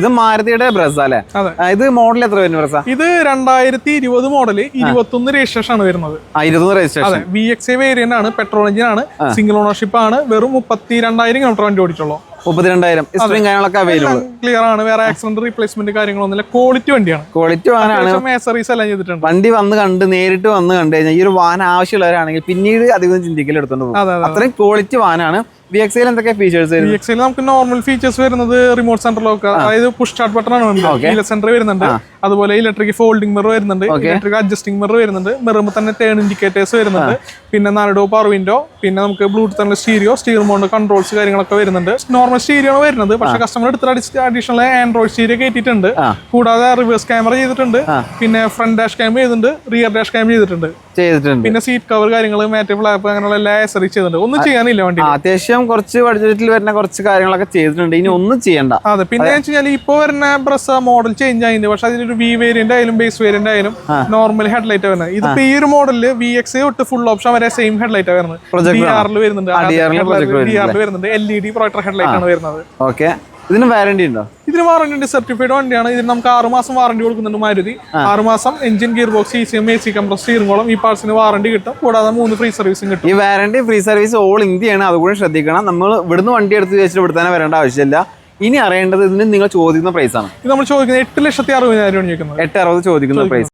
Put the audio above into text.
ഇത് മാരുതിയുടെ ബ്രസ അല്ലേ? ഇത് മോഡൽ എത്ര വരുന്നു ബ്രസ ഇത് രണ്ടായിരത്തി ഇരുപത് മോഡൽ ഇരുപത്തൊന്ന് രജിസ്ട്രേഷൻ ആണ് വരുന്നത്. ആ ഇരുപത് registration V X A variant ആണ് പെട്രോൾ എഞ്ചിൻ ആണ് സിംഗിൾ ഓണർഷിപ്പ് ആണ് വെറും മുപ്പത്തി രണ്ടായിരം കിലോമീറ്റർ വണ്ടി ഓടിച്ചുള്ളൂ. മുപ്പത്തിരണ്ടായിരം. കാര്യങ്ങളൊക്കെ അവൈലബിൾ ക്ലിയർ ആണ് വേറെ ആക്സിഡന്റ് റീപ്ലേസ്മെന്റ് കാര്യങ്ങളൊന്നുമില്ല. ക്വാളിറ്റി വണ്ടിയാണ്. ക്വാളിറ്റി വാഹനമാണ്. ചെയ്തിട്ടുണ്ട്. വണ്ടി വന്ന് കണ്ട് നേരിട്ട് വന്ന് കണ്ടു കഴിഞ്ഞാൽ ഈ ഒരു വാഹനം ആവശ്യമുള്ളവരാണെങ്കിൽ പിന്നീട് അധികം ചിന്തിക്കൽ എടുത്തോണ്ട് പോകും. അതെ അതെ അത്രയും ക്വാളിറ്റി വാഹനമാണ്. വി എന്തൊക്കെ ഫീച്ചേഴ്സ് വി എക്സിൽ നമുക്ക് നോർമൽ ഫീച്ചേഴ്സ് വരുന്നത് റിമോട്ട് സെന്റർ ലോക്ക് അതായത് പുഷ് സ്റ്റാർട്ട് ബട്ടൺ ആണ് സെന്റർ വരുന്നുണ്ട്. അതുപോലെ ഇലക്ട്രിക് ഫോൾഡിംഗ് മിറർ വരുന്നുണ്ട്. ഇലക്ട്രിക് അഡ്ജസ്റ്റിംഗ് മിറർ വരുന്നുണ്ട്. മിററുമ്പോൾ തന്നെ ടേൺ ഇൻഡിക്കേറ്റേഴ്സ് വരുന്നുണ്ട്. പിന്നെ നാലോ പവർ വിൻഡോ പിന്നെ നമുക്ക് bluetooth stereo steer mount controls കാര്യങ്ങളൊക്കെ വരുന്നുണ്ട്. നോർമൽ സ്റ്റീരിയോ ആണ് വരുന്നത്. പക്ഷെ കസ്റ്റമർ എടുത്തിട്ട് അഡീഷണൽ ആൻഡ്രോയിഡ് സ്റ്റീരിയോ കയറ്റിയിട്ടുണ്ട് കൂടാതെ റിവേഴ്സ് ക്യാമറ ചെയ്തിട്ടുണ്ട്. പിന്നെ ഫ്രണ്ട് ഡാഷ് ക്യാം ചെയ്തിട്ടുണ്ട്. റിയർ ഡാഷ് ക്യാം ചെയ്തിട്ടുണ്ട്. ചെയ്തിട്ടുണ്ട്. പിന്നെ സീറ്റ് കവർ കാര്യങ്ങൾ മാറ്റ് ഫ്ലാപ്പ് അങ്ങനെയുള്ള എല്ലാ ചെയ്തിട്ടുണ്ട്. ഒന്നും ചെയ്യാനില്ല വണ്ടി ആ, അത്യാവശ്യം കുറച്ച് ബഡ്ജറ്റിൽ വരുന്ന കുറച്ച് കാര്യങ്ങളൊക്കെ ചെയ്തിട്ടുണ്ട്. ഇനി ഒന്നും ചെയ്യണ്ട. അതെ പിന്നെ ഇപ്പൊ വരുന്ന ബ്രസ് മോഡൽ ചേഞ്ച് ആയിട്ടുണ്ട്. പക്ഷെ അതിലൊരു വി വേരിയന്റ് ആയാലും ബേസ് വേരിയന്റ് ആയാലും നോർമൽ ഹെഡ്ലൈറ്റ് വരുന്നത്. ഇതിപ്പോ ഈ ഒരു മോഡലിൽ വി എക്സ് തൊട്ട് ഫുൾ ഓപ്ഷൻ വരെ സെയിം ഹെഡ്ലൈറ്റ് വരുന്നത്. Projector ഡി ആറിൽ വരുന്നുണ്ട്. ഡി ആറിൽ L E D projector headlight ആണ് വരുന്നത്. ഓക്കെ ഇതിന് വാറണ്ടി ഉണ്ടോ? ഇതിന് വാറണ്ടി ഉണ്ട് സർട്ടിഫൈഡ് വണ്ടിയാണ്. ഇതിന് നമുക്ക് ആറ് മാസം വാറണ്ടി കൊടുക്കുന്നുണ്ട് മാരുതി. ആറ് മാസം engine gear box E C M A C compress steering column ഈ പാർട്സിന് വാറണ്ടി കിട്ടും. കൂടാതെ മൂന്ന് ഫ്രീ സർവീസും കിട്ടും. ഈ വാറണ്ടി ഫ്രീ സർവീസ് ഓൾ ഇന്ത്യയാണ്. അതുകൂടി ശ്രദ്ധിക്കണം. നമ്മൾ ഇവിടുന്ന് വണ്ടി എടുത്ത് വെച്ചിട്ട് ഇവിടെ തന്നെ വരേണ്ട ആവശ്യമില്ല. ഇനി അറിയേണ്ടത് ഇതിന് നിങ്ങൾ ചോദിക്കുന്ന പ്രൈസാണ് ഇത് നമ്മൾ ചോദിക്കുന്നത് എട്ട് ലക്ഷത്തി അറുപതിനായിരം ചോദിക്കുന്നത്. എട്ട് അറുപത് ചോദിക്കുന്ന പ്രൈസ്